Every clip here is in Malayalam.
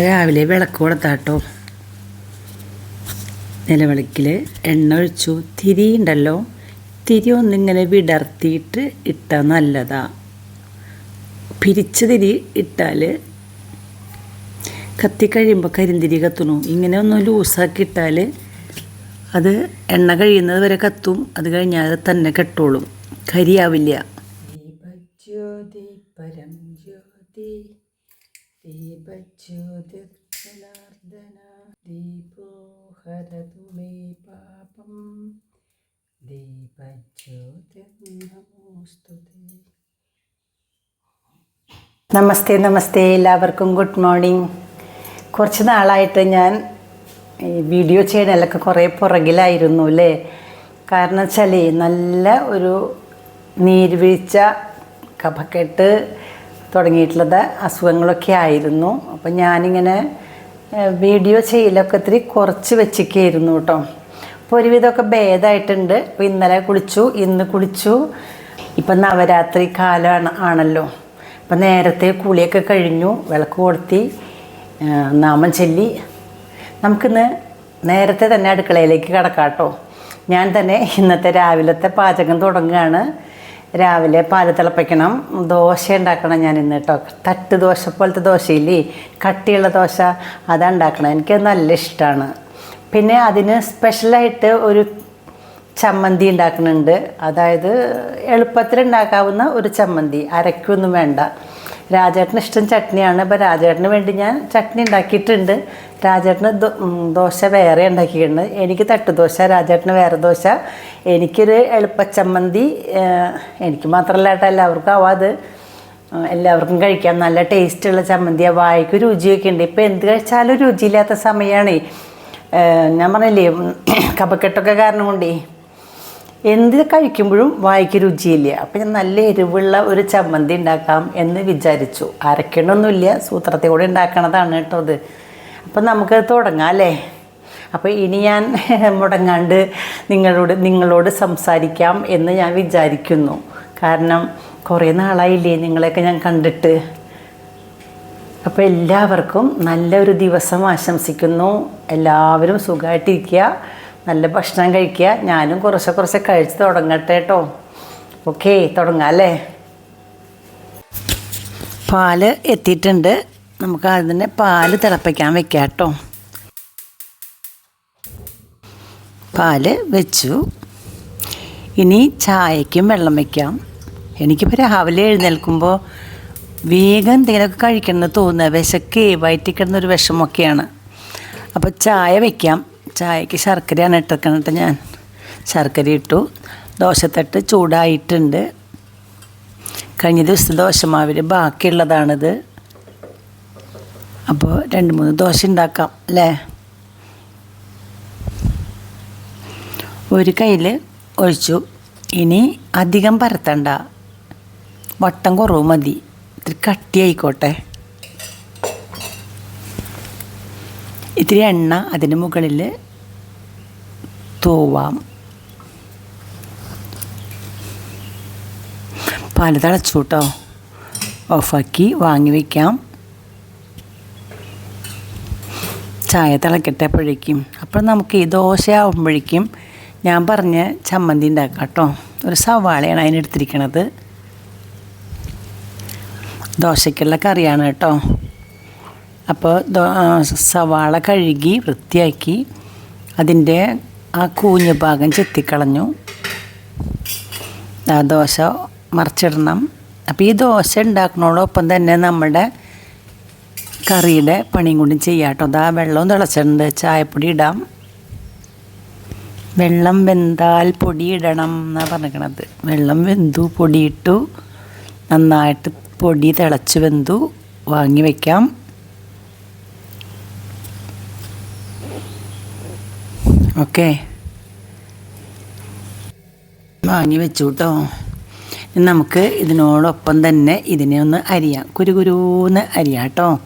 രാവിലെ വിളക്ക് കൊടുത്താട്ടോ. നിലവിളക്കിൽ എണ്ണ ഒഴിച്ചു. തിരി ഉണ്ടല്ലോ. തിരി ഒന്നിങ്ങനെ വിടർത്തിയിട്ട് ഇട്ടാൽ നല്ലതാ. പിരിച്ച തിരി ഇട്ടാൽ കത്തിക്കഴിയുമ്പോൾ കരിന്തിരി കത്തുന്നു ഇങ്ങനെ ഒന്ന് ലൂസാക്കി ഇട്ടാൽ അത് എണ്ണ കഴിയുന്നത് വരെ കത്തും. അത് കഴിഞ്ഞാൽ അത് തന്നെ കെട്ടോളും. കരിയാവില്ല. ദീപജ്യോതി പരം ജ്യോതി. ദീപജ്യോതി ദീപോഹരതു ദീപോ ഹരതു മേ പാപം. ദീപജ്യോതി നമോസ്തുതേ നമസ്തേ നമസ്തേ എല്ലാവർക്കും ഗുഡ് മോർണിംഗ്. കുറച്ച് നാളായിട്ട് ഞാൻ ഈ വീഡിയോ ചെയ്യണലൊക്കെ കുറേ പുറകിലായിരുന്നു അല്ലേ? കാരണം വെച്ചാൽ നല്ല ഒരു നീർവീഴ്ച കഫക്കെട്ട് തുടങ്ങിയിട്ടുള്ളത് അസുഖങ്ങളൊക്കെ ആയിരുന്നു. അപ്പം ഞാനിങ്ങനെ വീഡിയോ ചെയ്യലൊക്കെ ഇത്തിരി കുറച്ച് വെച്ചിരിക്കുകയായിരുന്നു കേട്ടോ അപ്പോൾ ഒരുവിധമൊക്കെ ഭേദമായിട്ടുണ്ട് അപ്പോൾ ഇന്നലെ കുളിച്ചു ഇന്ന് കുളിച്ചു. ഇപ്പം നവരാത്രി കാലമാണ് ആണല്ലോ. അപ്പം നേരത്തെ കുളിയൊക്കെ കഴിഞ്ഞു വിളക്ക് കൊളുത്തി ആ, നാമം ചൊല്ലി. നമുക്കിന്ന് നേരത്തെ തന്നെ അടുക്കളയിലേക്ക് കിടക്കാം കേട്ടോ ഞാൻ തന്നെ ഇന്നത്തെ രാവിലത്തെ പാചകം തുടങ്ങുകയാണ്. രാവിലെ പാൽ തിളപ്പിക്കണം. ദോശ ഉണ്ടാക്കണം ഞാൻ ഇന്ന് കേട്ടോ തട്ട് ദോശ പോലത്തെ ദോശയില്ലേ? കട്ടിയുള്ള ദോശ അതാണ് ഉണ്ടാക്കണം എനിക്ക് നല്ല ഇഷ്ടമാണ് പിന്നെ അതിന് സ്പെഷ്യലായിട്ട് ഒരു ചമ്മന്തി ഉണ്ടാക്കുന്നുണ്ട് അതായത് എളുപ്പത്തിൽ ഉണ്ടാക്കാവുന്ന ഒരു ചമ്മന്തി. അരക്കൊന്നും വേണ്ട. രാജേട്ടന് ഇഷ്ടം ചട്നിയാണ്. അപ്പോൾ രാജേട്ടന് വേണ്ടി ഞാൻ ചട്നി ഉണ്ടാക്കിയിട്ടുണ്ട്. രാജേട്ടന് ദോശ വേറെ ഉണ്ടാക്കിയിട്ടുണ്ട്. എനിക്ക് തട്ടുദോശ രാജേട്ടന് വേറെ ദോശ. എനിക്കൊരു എളുപ്പച്ചമ്മന്തി എനിക്ക് മാത്രമല്ല കേട്ടോ എല്ലാവർക്കും ആവാത് എല്ലാവർക്കും കഴിക്കാം. നല്ല ടേസ്റ്റുള്ള ചമ്മന്തിയാണ് വായിക്ക് രുചിയൊക്കെ ഉണ്ട്. ഇപ്പോൾ എന്ത് കഴിച്ചാലും രുചിയില്ലാത്ത സമയമാണ് ഞാൻ പറഞ്ഞില്ലേ കപക്കെട്ടൊക്കെ കാരണം കൊണ്ടേ എന്ത് കഴിക്കുമ്പോഴും വായിക്ക് രുചിയില്ല. അപ്പം ഞാൻ നല്ല എരിവുള്ള ഒരു ചമ്മന്തി ഉണ്ടാക്കാം എന്ന് വിചാരിച്ചു. അരക്കണമൊന്നുമില്ല സൂത്രത്തോടെ ഉണ്ടാക്കണതാണ് കേട്ടോ അത്. അപ്പം നമുക്ക് തുടങ്ങാം അല്ലേ? അപ്പോൾ ഇനി ഞാൻ മുടങ്ങാണ്ട് നിങ്ങളോട് നിങ്ങളോട് സംസാരിക്കാം എന്ന് ഞാൻ വിചാരിക്കുന്നു. കാരണം കുറേ നാളായില്ലേ നിങ്ങളെയൊക്കെ ഞാൻ കണ്ടിട്ട്. അപ്പോൾ എല്ലാവർക്കും നല്ലൊരു ദിവസം ആശംസിക്കുന്നു. എല്ലാവരും സുഖമായിട്ടിരിക്കുക. നല്ല ഭക്ഷണം കഴിക്കുക. ഞാനും കുറച്ച് കുറച്ച് കഴിച്ച് തുടങ്ങട്ടെ കേട്ടോ ഓക്കെ തുടങ്ങാം അല്ലേ? പാൽ എത്തിയിട്ടുണ്ട്. നമുക്ക് അതിനെ പാൽ തിളപ്പിക്കാൻ വെക്കാം കേട്ടോ പാൽ വെച്ചു. ഇനി ചായക്കും വെള്ളം വയ്ക്കാം എനിക്കിപ്പോൾ രാവിലെ എഴുന്നേൽക്കുമ്പോൾ വേഗം എന്തെങ്കിലുമൊക്കെ കഴിക്കണമെന്ന് തോന്നുക വിശക്കേ വയറ്റിൽ കിടന്നൊരു വിഷമൊക്കെയാണ്. അപ്പോൾ ചായ വയ്ക്കാം ചായക്ക് ശർക്കരയാണ് ഇട്ടിരിക്കണത് ഞാൻ. ശർക്കര ഇട്ടു. ദോശത്തട്ട് ചൂടായിട്ടുണ്ട്. കഴിഞ്ഞ ദിവസത്തെ ദോശമാവിൽ ബാക്കിയുള്ളതാണിത്. അപ്പോൾ രണ്ട് മൂന്ന് ദോശ ഉണ്ടാക്കാം അല്ലേ? ഒരു കയ്യിൽ ഒഴിച്ചു. ഇനി അധികം പരത്തണ്ട. വട്ടം കുറവ് മതി. ഇത്തിരി കട്ടിയായിക്കോട്ടെ. ഇത്തിരി എണ്ണ അതിന് മുകളിൽ തൂവാം. പാൽ തിളച്ചു കേട്ടോ ഓഫാക്കി വാങ്ങി വയ്ക്കാം ചായ തിളക്കട്ടെ അപ്പോഴേക്കും. അപ്പോൾ നമുക്ക് ഈ ദോശ ആവുമ്പോഴേക്കും ഞാൻ പറഞ്ഞ ചമ്മന്തി ഉണ്ടാക്കാം കേട്ടോ ഒരു സവാളയാണ് അതിനെടുത്തിരിക്കണത്. ദോശയ്ക്കുള്ള കറിയാണ് കേട്ടോ. അപ്പോൾ സവാള കഴുകി വൃത്തിയാക്കി അതിന്റെ ആ കൂഞ്ഞ ഭാഗം ചെത്തിക്കളഞ്ഞു. ആ ദോശ മറിച്ചിടണം. അപ്പോൾ ഈ ദോശ ഉണ്ടാക്കണോടൊപ്പം തന്നെ നമ്മുടെ കറിയുടെ പണിയും കൂടി ചെയ്യാം കേട്ടോ. അതാ വെള്ളവും തിളച്ചിട്ടുണ്ട്. ചായപ്പൊടി ഇടാം. വെള്ളം വെന്താൽ പൊടി ഇടണം എന്നാണ് പറഞ്ഞിരിക്കണത്. വെള്ളം വെന്തു പൊടിയിട്ടു നന്നായിട്ട് പൊടി തിളച്ച് വെന്തു. വാങ്ങി വയ്ക്കാം ഓക്കെ. വാങ്ങി വെച്ചു കേട്ടോ നമുക്ക് ഇതിനോടൊപ്പം തന്നെ ഇതിനെ ഒന്ന് അരിയാം. കുരു കുരുന്ന് അരിയാം കേട്ടോ.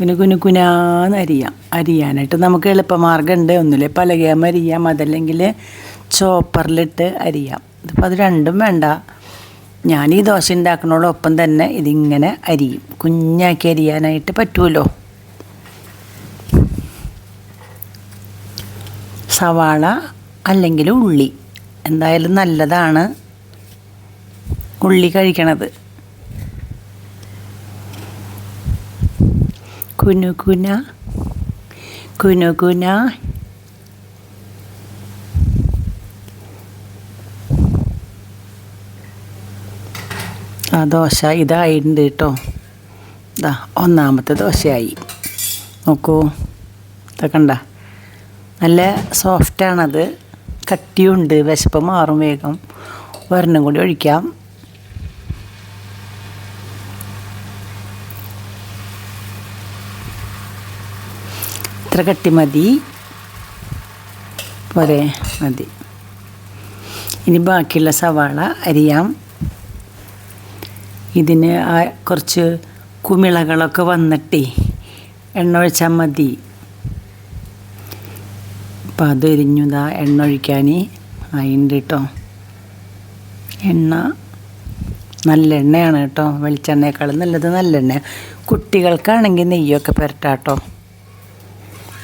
കുനു കുനു കുനാന്ന് അരിയാം. അരിയാനായിട്ട് നമുക്ക് എളുപ്പമാർഗമുണ്ട്. ഒന്നിലെ പലകയാകുമ്പോൾ അരിയാം. അതല്ലെങ്കിൽ ചോപ്പറിലിട്ട് അരിയാം. ഇതിപ്പോൾ അത് രണ്ടും വേണ്ട. ഞാൻ ഈ ദോശ ഉണ്ടാക്കുന്നതോടൊപ്പം തന്നെ ഇതിങ്ങനെ അരിയും. കുഞ്ഞാക്കി അരിയാനായിട്ട് പറ്റുമല്ലോ സവാള അല്ലെങ്കിൽ ഉള്ളി. എന്തായാലും നല്ലതാണ് ഉള്ളി കഴിക്കണത്. കുനു കുന കുനു കുന. ആ ദോശ ഇതായിട്ടുണ്ട് കേട്ടോ. ഇതാ ഒന്നാമത്തെ ദോശയായി. നോക്കൂ ഇതൊക്കെ നല്ല സോഫ്റ്റാണത് കട്ടിയുണ്ട് വിശപ്പ് മാറും വേഗം. ഒരെണ്ണം കൂടി ഒഴിക്കാം. ഇത്ര കട്ടി മതി. പോരെ മതി. ഇനി ബാക്കിയുള്ള സവാള അരിയാം. ഇതിന് കുറച്ച് കുമിളകളൊക്കെ വന്നിട്ടേ എണ്ണ ഒഴിച്ചാൽ മതി. അപ്പം അത് എരിഞ്ഞുതാ എണ്ണ ഒഴിക്കാൻ അതിന്റെ കേട്ടോ എണ്ണ നല്ല എണ്ണയാണ് കേട്ടോ വെളിച്ചെണ്ണയേക്കാളും നല്ലത് നല്ലെണ്ണ കുട്ടികൾക്കാണെങ്കിൽ നെയ്യൊക്കെ പുരട്ടാട്ടോ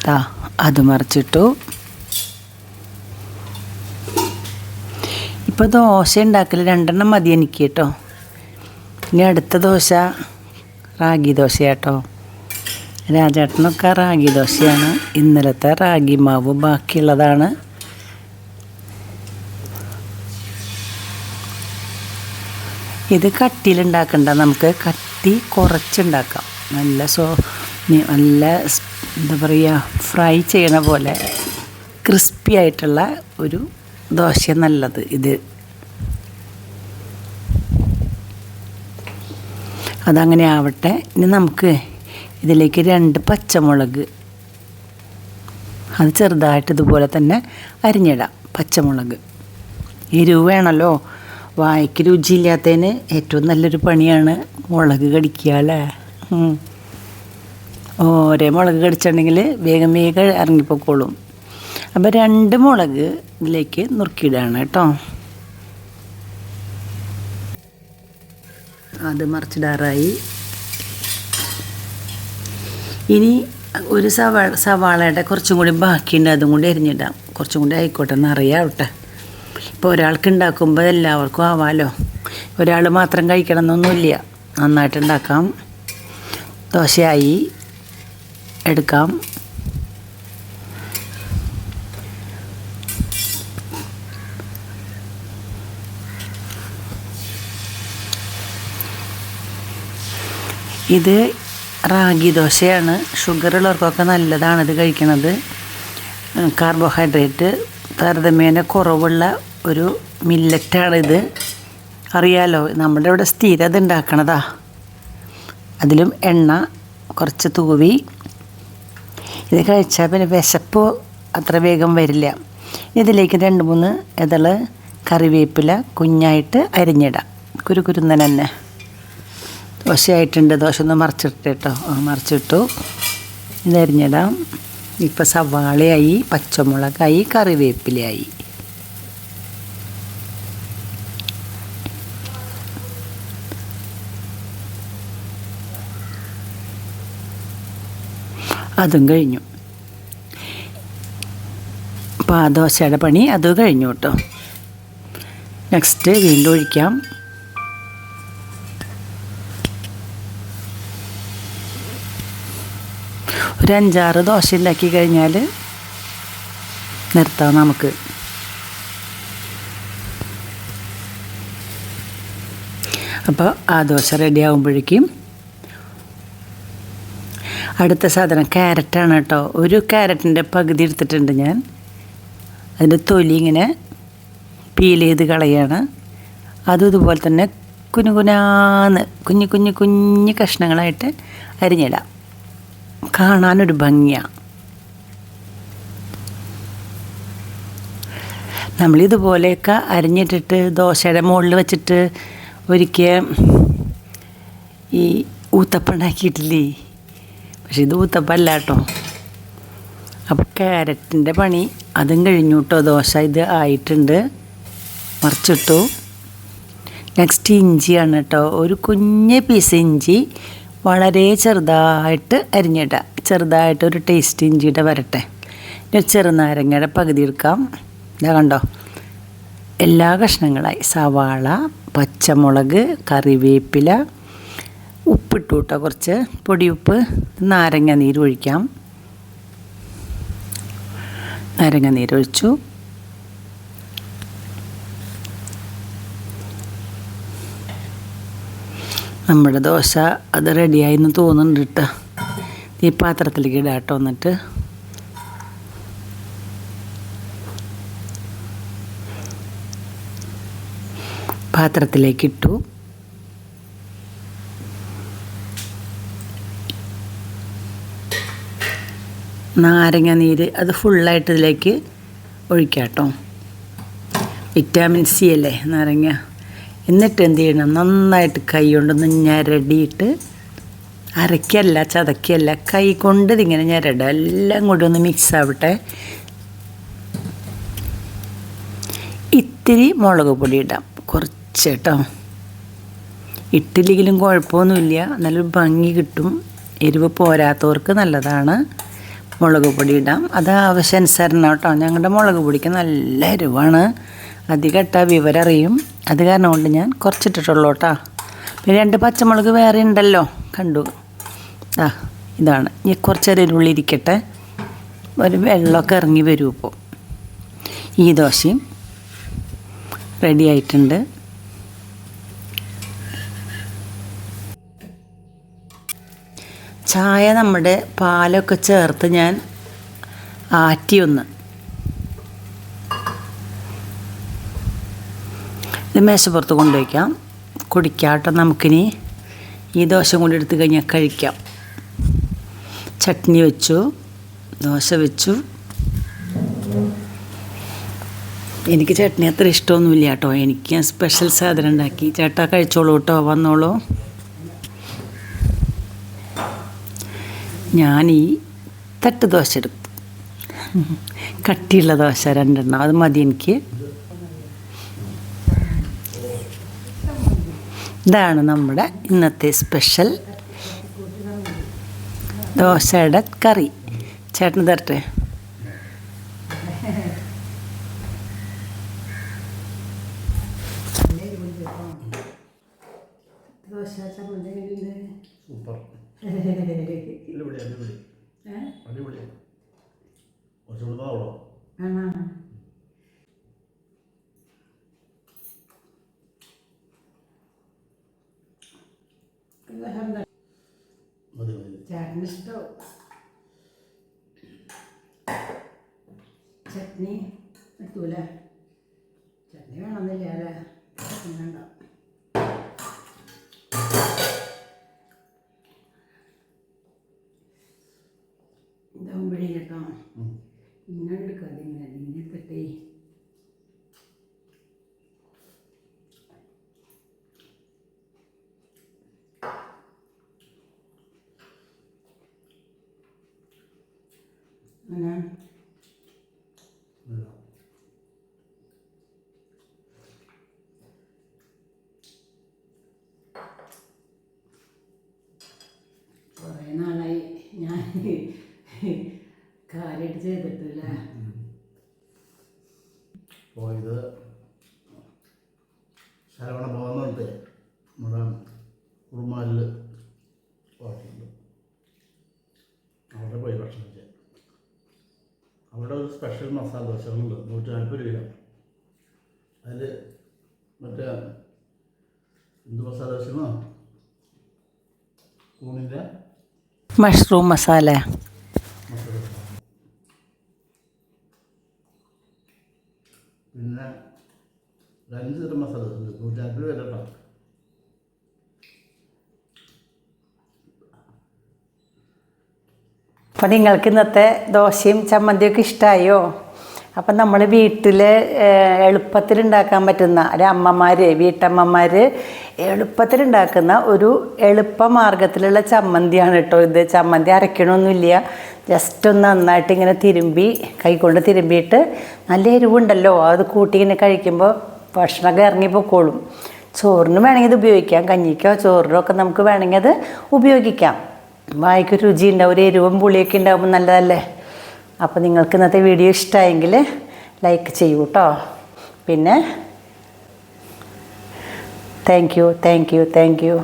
താ അത് മറിച്ചിട്ടു. ഇപ്പോൾ ദോശ ഉണ്ടാക്കൽ രണ്ടെണ്ണം മതി എനിക്ക് കേട്ടോ ഇനി അടുത്ത ദോശ റാഗി ദോശയാട്ടോ രാജേട്ടനൊക്കെ റാഗി ദോശയാണ്. ഇന്നലത്തെ റാഗി മാവ് ബാക്കിയുള്ളതാണ്. ഇത് കട്ടിയിലുണ്ടാക്കണ്ട. നമുക്ക് കട്ടി കുറച്ചുണ്ടാക്കാം. നല്ല സോ നല്ല എന്താ പറയുക ഫ്രൈ ചെയ്യണ പോലെ ക്രിസ്പി ആയിട്ടുള്ള ഒരു ദോശ നല്ലത് ഇത്. അതങ്ങനെ ആവട്ടെ. ഇനി നമുക്ക് ഇതിലേക്ക് രണ്ട് പച്ചമുളക്. അത് ചെറുതായിട്ട് ഇതുപോലെ തന്നെ അരിഞ്ഞിടാം പച്ചമുളക്. എരിവ് വേണമല്ലോ വായ്ക്ക് രുചിയില്ലാത്തതിന് ഏറ്റവും നല്ലൊരു പണിയാണ് മുളക് കടിക്കുക അല്ലേ. ഓരോ മുളക് കടിച്ചിട്ടുണ്ടെങ്കിൽ വേഗം വേഗം ഇറങ്ങിപ്പോക്കോളും. അപ്പോൾ രണ്ട് മുളക് ഇതിലേക്ക് നുറുക്കിയിടാണ് കേട്ടോ. അത് മറിച്ചിടാറായി. ഇനി ഒരു സവാള സവാളയുടെ കുറച്ചും കൂടി ബാക്കിയുണ്ട് അതും കൂടി എരിഞ്ഞിടാം കുറച്ചും കൂടി ആയിക്കോട്ടെ എന്ന് അറിയാവട്ടെ. ഇപ്പോൾ ഒരാൾക്ക് ഉണ്ടാക്കുമ്പോൾ എല്ലാവർക്കും ആവാമല്ലോ ഒരാൾ മാത്രം കഴിക്കണം എന്നൊന്നുമില്ല നന്നായിട്ട് ഉണ്ടാക്കാം. ദോശയായി എടുക്കാം. ഇത് റാഗി ദോശയാണ്. ഷുഗർ ഉള്ളവർക്കൊക്കെ നല്ലതാണ് ഇത് കഴിക്കുന്നത് കാർബോഹൈഡ്രേറ്റ് താരതമ്യേന കുറവുള്ള ഒരു മില്ലറ്റാണിത് അറിയാലോ നമ്മുടെ ഇവിടെ സ്ഥിരത ഉണ്ടാക്കണതാ. അതിലും എണ്ണ കുറച്ച് തൂവി. ഇത് കഴിച്ചാൽ പിന്നെ വിശപ്പ് അത്ര വേഗം വരില്ല. ഇതിലേക്ക് രണ്ട് മൂന്ന് ഇതൾ കറിവേപ്പില കുഞ്ഞായിട്ട് അരിഞ്ഞിടാം. കുരുകുരുന്നൻ ദോശയായിട്ടുണ്ട് ദോശ ഒന്ന് മറിച്ചിട്ട് കേട്ടോ. മറിച്ചിട്ടു. ഇതരിഞ്ഞിടാം ഇപ്പം സവാളയായി പച്ചമുളകായി കറിവേപ്പിലയായി. അതും കഴിഞ്ഞു. അപ്പോൾ ആ ദോശയുടെ പണി അത് കഴിഞ്ഞു കേട്ടോ. നെക്സ്റ്റ് വീണ്ടും ഒഴിക്കാം. ഒരു അഞ്ചാറ് ദോശ ഉണ്ടാക്കി കഴിഞ്ഞാൽ നിർത്താം നമുക്ക്. അപ്പോൾ ആ ദോശ റെഡി ആകുമ്പോഴേക്കും അടുത്ത സാധനം ക്യാരറ്റാണ് കേട്ടോ. ഒരു ക്യാരറ്റിന്റെ പകുതി എടുത്തിട്ടുണ്ട് ഞാൻ. അതിന്റെ തൊലി ഇങ്ങനെ പീൽ ചെയ്ത് കളയാണ്. അതും ഇതുപോലെ തന്നെ കുനുകുനാന്ന് കുഞ്ഞു കുഞ്ഞു കുഞ്ഞു കഷ്ണങ്ങളായിട്ട് അരിഞ്ഞിടാം. കാണാനൊരു ഭംഗിയാണ് നമ്മളിതുപോലെയൊക്കെ അരിഞ്ഞിട്ടിട്ട് ദോശയുടെ മുകളിൽ വെച്ചിട്ട് ഒരിക്കൽ ഈ ഊത്തപ്പുണ്ടാക്കിയിട്ടില്ലേ? പക്ഷെ ഇത് ഊത്തപ്പല്ല കേട്ടോ. അപ്പോൾ ക്യാരറ്റിന്റെ പണി അതും കഴിഞ്ഞു കേട്ടോ. ദോശ ഇത് ആയിട്ടുണ്ട്. മറിച്ചിട്ടു. നെക്സ്റ്റ് ഇഞ്ചിയാണ് കേട്ടോ. ഒരു കുഞ്ഞ് പീസ് ഇഞ്ചി വളരെ ചെറുതായിട്ട് അരിഞ്ഞിടുക ചെറുതായിട്ട് ഒരു ടേസ്റ്റ് ഇഞ്ചിയുടെ വരട്ടെ. ഇനി ചെറുനാരങ്ങയുടെ പകുതി എടുക്കാം. ഇതാ കണ്ടോ? എല്ലാ കഷ്ണങ്ങളായി. സവാള പച്ചമുളക് കറിവേപ്പില ഉപ്പിട്ടു കേട്ടോ കുറച്ച്. പൊടിയുപ്പ് നാരങ്ങ നീര് ഒഴിക്കാം. നാരങ്ങ നീരൊഴിച്ചു നമ്മുടെ ദോശ അത് റെഡിയായി എന്ന് തോന്നുന്നുണ്ട് കേട്ടോ ഈ പാത്രത്തിലേക്ക് ഇടാം കേട്ടോ എന്നിട്ട്. പാത്രത്തിലേക്ക് ഇട്ടു നാരങ്ങ നീര് അത് ഫുള്ളായിട്ട് ഇതിലേക്ക് ഒഴിക്കാം കേട്ടോ വിറ്റാമിൻ സി അല്ലേ നാരങ്ങ? എന്നിട്ട് എന്ത് ചെയ്യണം? നന്നായിട്ട് കൈ കൊണ്ടൊന്ന് ഞരടിയിട്ട് അരക്കല്ല ചതക്കല്ല കൈ കൊണ്ട് ഇതിങ്ങനെ ഞരടുക എല്ലാം കൂടി ഒന്ന് മിക്സ് ആവട്ടെ. ഇത്തിരി മുളക് പൊടി ഇടാം. കുറച്ച് കേട്ടോ ഇട്ടില്ലെങ്കിലും കുഴപ്പമൊന്നുമില്ല. നല്ലൊരു ഭംഗി കിട്ടും. എരിവ് പോരാത്തവർക്ക് നല്ലതാണ്. മുളക് പൊടി ഇടാം. അത് ആവശ്യാനുസരണം കേട്ടോ ഞങ്ങളുടെ മുളക് പൊടിക്ക് നല്ല എരിവാണ്. അധികം ഇട്ടാൽ വിവരറിയും. അത് കാരണം കൊണ്ട് ഞാൻ കുറച്ചിട്ടിട്ടുള്ളൂ കേട്ടോ. പിന്നെ രണ്ട് പച്ചമുളക് വേറെ ഉണ്ടല്ലോ. കണ്ടു. ആ ഇതാണ്. ഇനി കുറച്ച് നേരം ഉള്ളിൽ ഇരിക്കട്ടെ. ഒരു വെള്ളമൊക്കെ ഇറങ്ങി വരും ഇപ്പോൾ. ഈ ദോശയും റെഡി ആയിട്ടുണ്ട്. ചായ നമ്മുടെ പാലൊക്കെ ചേർത്ത് ഞാൻ ആറ്റി ഇത് മേശപ്പുറത്ത് കൊണ്ടുവയ്ക്കാം കുടിക്കാട്ടോ നമുക്കിനി ഈ ദോശ കൊണ്ട് എടുത്ത് കഴിഞ്ഞാൽ കഴിക്കാം. ചട്നി വെച്ചു ദോശ വെച്ചു. എനിക്ക് ചട്നി അത്ര ഇഷ്ടമൊന്നുമില്ല കേട്ടോ. എനിക്ക് ഞാൻ സ്പെഷ്യൽ സാധനം ഉണ്ടാക്കി. ചേട്ടാ കഴിച്ചോളൂ കേട്ടോ വന്നോളൂ. ഞാൻ ഈ തട്ട് ദോശ എടുത്തു. കട്ടിയുള്ള ദോശ രണ്ടെണ്ണം. അത് മതി എനിക്ക്. ഇതാണ് നമ്മുടെ ഇന്നത്തെ സ്പെഷ്യൽ ദോശയുടെ കറി. ചേട്ടൻ തരട്ടെ? സൂപ്പർ. അടിപൊളി. അടിപൊളി അടിപൊളി കുറച്ചുകൂടെ താവളോ ചേട്ടന് ഇഷ്ടവും ചട്നി എടുത്തൂലേ ചട്നി വേണമെന്നില്ല അല്ലേ? ചട്നി വേണ്ട. ഇതാകുമ്പോഴേ കേട്ടോ. ഇങ്ങനെ എടുക്കാതെ ഇങ്ങനെ തട്ടേ അങ്ങനെ ഇല്ല. കുറേ നാളായി ഞാൻ കാര്യമായിട്ട് ചെയ്തിട്ടില്ല. അപ്പോൾ ഇത് ശരവണ പറഞ്ഞിട്ട് നമ്മുടെ കുറുമാലിൽ ഹോട്ടലുണ്ട് അവിടെ പോയി ഭക്ഷണം ചെയ്യാം അവിടെ ഒരു സ്പെഷ്യൽ മസാല ദോശകളുണ്ട്. നൂറ്റി നാൽപ്പത് രൂപ. അതിൽ മറ്റേ എന്ത് മസാല ദോശ കൂണിന്റെ മഷ്റൂം മസാല ദോശ പിന്നെ ലഞ്ച് അഞ്ച് തരം മസാല ദോശ ഉണ്ട് നൂറ്റി നാൽപ്പത് രൂപ കേട്ടോ. അപ്പം നിങ്ങൾക്ക് ഇന്നത്തെ ദോശയും ചമ്മന്തിയൊക്കെ ഇഷ്ടമായോ അപ്പം നമ്മൾ വീട്ടിൽ എളുപ്പത്തിൽ ഉണ്ടാക്കാൻ പറ്റുന്ന ഒരു അമ്മമാർ വീട്ടമ്മമാർ എളുപ്പത്തിൽ ഒരു എളുപ്പ മാർഗത്തിലുള്ള ചമ്മന്തിയാണ് കേട്ടോ ഇത്. ചമ്മന്തി അരയ്ക്കണമൊന്നുമില്ല ജസ്റ്റ് ഒന്ന് നന്നായിട്ട് ഇങ്ങനെ തിരുമ്പി കൈകൊണ്ട് തിരുമ്പിയിട്ട് നല്ല എരിവുണ്ടല്ലോ. അത് കൂട്ടി ഇങ്ങനെ കഴിക്കുമ്പോൾ ഭക്ഷണമൊക്കെ ഇറങ്ങി പൊക്കോളും. ചോറിന് വേണമെങ്കിൽ ഇത് ഉപയോഗിക്കാം. കഞ്ഞിക്കോ ചോറിനോ ഒക്കെ നമുക്ക് വേണമെങ്കിൽ അത് ഉപയോഗിക്കാം. വായിക്ക് രുചി ഉണ്ടാവും. ഒരു എരിവും പുളിയൊക്കെ ഉണ്ടാകുമ്പോൾ നല്ലതല്ലേ? അപ്പോൾ നിങ്ങൾക്ക് ഇന്നത്തെ വീഡിയോ ഇഷ്ടമായെങ്കിൽ ലൈക്ക് ചെയ്യൂ കേട്ടോ പിന്നെ thank you thank you thank you